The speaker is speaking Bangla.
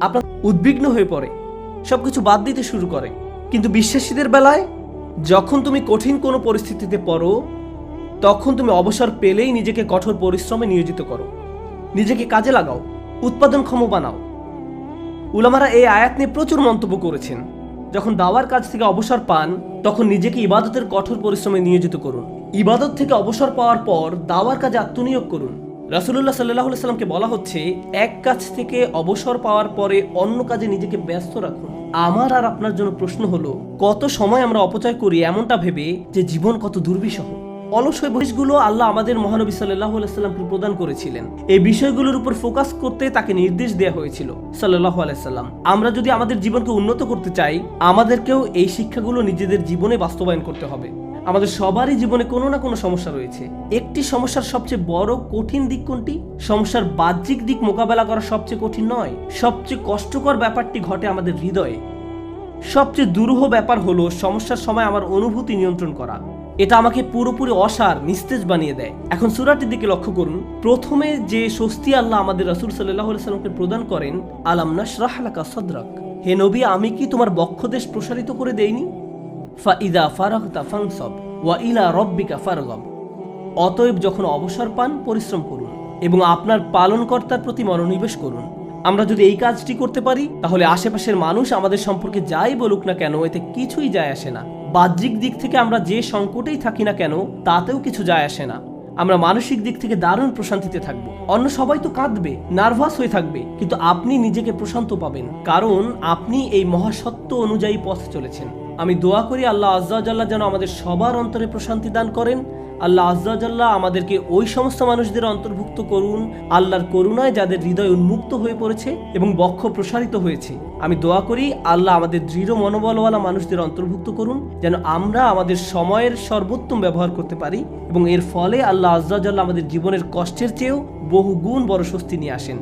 আপনার উদ্বিগ্ন হয়ে পড়ে, সবকিছু বাদ দিতে শুরু করে। কিন্তু বিশ্বাসীদের বেলায়, যখন তুমি কঠিন কোনো পরিস্থিতিতে পড়ো, তখন তুমি অবসর পেলেই নিজেকে কঠোর পরিশ্রমে নিয়োজিত করো। নিজেকে কাজে লাগাও উৎপাদনক্ষম বানাও। উলামারা এই আয়াত নিয়ে প্রচুর মন্তব্য করেছেন। যখন দাওয়ার কাজ থেকে অবসর পান, তখন নিজেকে ইবাদতের কঠোর পরিশ্রমে নিয়োজিত করুন। ইবাদত থেকে অবসর পাওয়ার পর দাওয়ার কাজে আত্মনিয়োগ করুন। রাসুলুল্লাহ সাল্লাহ সাল্লামকে বলা হচ্ছে, এক কাজ থেকে অবসর পাওয়ার পরে অন্য কাজে নিজেকে ব্যস্ত রাখুন। আমার আর আপনার জন্য প্রশ্ন হলো, কত সময় আমরা অপচয় করি এমনটা ভেবে যে জীবন কত দুর্বিষহ? অলস বয়সগুলো আল্লাহ আমাদের মহানবী সাল্লাহ সাল্লামকে প্রদান করেছিলেন। এই বিষয়গুলোর উপর ফোকাস করতে তাকে নির্দেশ দেওয়া হয়েছিল সাল্লাহ আলাইসাল্লাম আমরা যদি আমাদের জীবনকে উন্নত করতে চাই, আমাদেরকেও এই শিক্ষাগুলো নিজেদের জীবনে বাস্তবায়ন করতে হবে। আমাদের সবারই জীবনে কোনো না কোনো সমস্যা রয়েছে। একটি সমস্যার সবচেয়ে বড়, কঠিন দিক কোনটি? সমস্যার বাহ্যিক দিক মোকাবেলা করা সবচেয়ে কঠিন নয়। সবচেয়ে কষ্টকর ব্যাপারটি ঘটে আমাদের হৃদয়ে। সবচেয়ে দুরূহ ব্যাপার হলো, সমস্যার সময় আমার অনুভূতি নিয়ন্ত্রণ করা। এটা আমাকে পুরোপুরি অসার, নিস্তেজ বানিয়ে দেয়। এখন সুরাটির দিকে লক্ষ্য করুন। প্রথমে যে স্বস্তি আল্লাহ আমাদের রাসূল সাল্লাহ সাল্লামকে প্রদান করেন, আলাম নাশরাহ লাকা সদরাক? হে নবী, আমি কি তোমার বক্ষদেশ প্রসারিত করে দেইনি? অতএব যখন অবসর পান, পরিশ্রম করুন এবং আপনার পালনকর্তার প্রতি মনোনিবেশ করুন। আমরা যদি এই কাজটি করতে পারি, তাহলে আশেপাশের মানুষ আমাদের সম্পর্কে যাই বলুক না কেন, এতে কিছুই যায় আসে না। বাহ্যিক দিক থেকে আমরা যে সংকটেই থাকি না কেন, তাতেও কিছু যায় আসে না। আমরা মানসিক দিক থেকে দারুণ প্রশান্তিতে থাকব। অন্য সবাই তো কাঁদবে, নার্ভাস হয়ে থাকবে, কিন্তু আপনি নিজেকে প্রশান্ত পাবেন, কারণ আপনি এই মহাসত্য অনুযায়ী পথে চলেছেন। আমি দোয়া করি আল্লাহ আজ্জাল্লাহ যেন আমাদের সবার অন্তরে প্রশান্তি দান করেন। আল্লাহ আজ্জাল্লাহ আমাদেরকে ওই সমস্ত মানুষদের অন্তর্ভুক্ত করুন, আল্লাহর করুণায় যাদের হৃদয় উন্মুক্ত হয়ে পড়েছে এবং বক্ষ প্রসারিত হয়েছে। আমি দোয়া করি আল্লাহ আমাদের দৃঢ় মনোবলওয়ালা মানুষদের অন্তর্ভুক্ত করুন, যেন আমরা আমাদের সময়ের সর্বোত্তম ব্যবহার করতে পারি এবং এর ফলে আল্লাহ আজ্জাল্লাহ আমাদের জীবনের কষ্টের চেয়েও বহু গুণ বড় স্বস্তি নিয়ে আসেন।